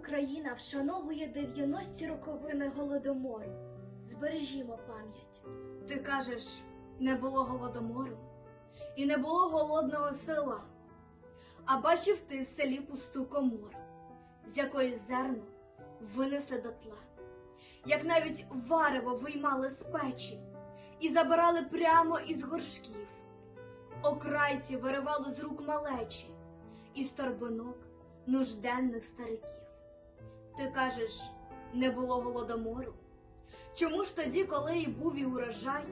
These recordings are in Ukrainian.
Україна вшановує 90-ті роковини голодомору. Збережімо пам'ять. Ти кажеш, не було голодомору і не було голодного села. А бачив ти в селі пусту комору, з якої зерно винесли до тла, як навіть варево виймали з печі і забирали прямо із горшків. Окрайці виривали з рук малечі і з торбинок нужденних стариків. Ти кажеш, не було голодомору. Чому ж тоді, коли й був і урожай,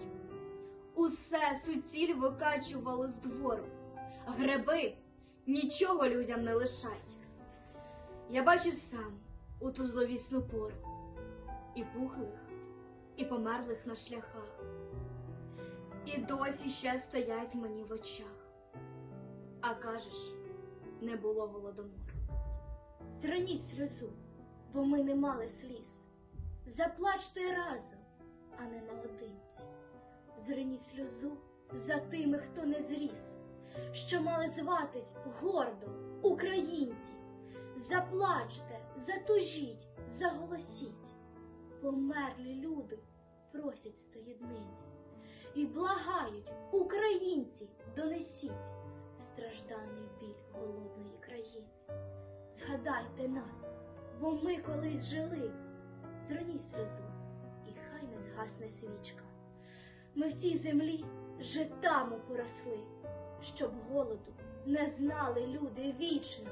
усе суціль викачували з двору, гриби нічого людям не лишай. Я бачив сам у ту зловісну пору і пухлих, і померлих на шляхах, і досі ще стоять мені в очах. А кажеш, не було голодомору. Зроніть сльозу, бо ми не мали сліз. Заплачте разом, а не наодинці. Зроніть сльозу за тими, хто не зріс, що мали зватись гордо українці. Заплачте, затужіть, заголосіть. Померлі люди просять стоєднини і благають, українці, донесіть стражданий біль голодної країни. Згадайте нас, бо ми колись жили. Зроніть сльозу, і хай не згасне свічка. Ми в цій землі житами поросли, щоб голоду не знали люди вічно.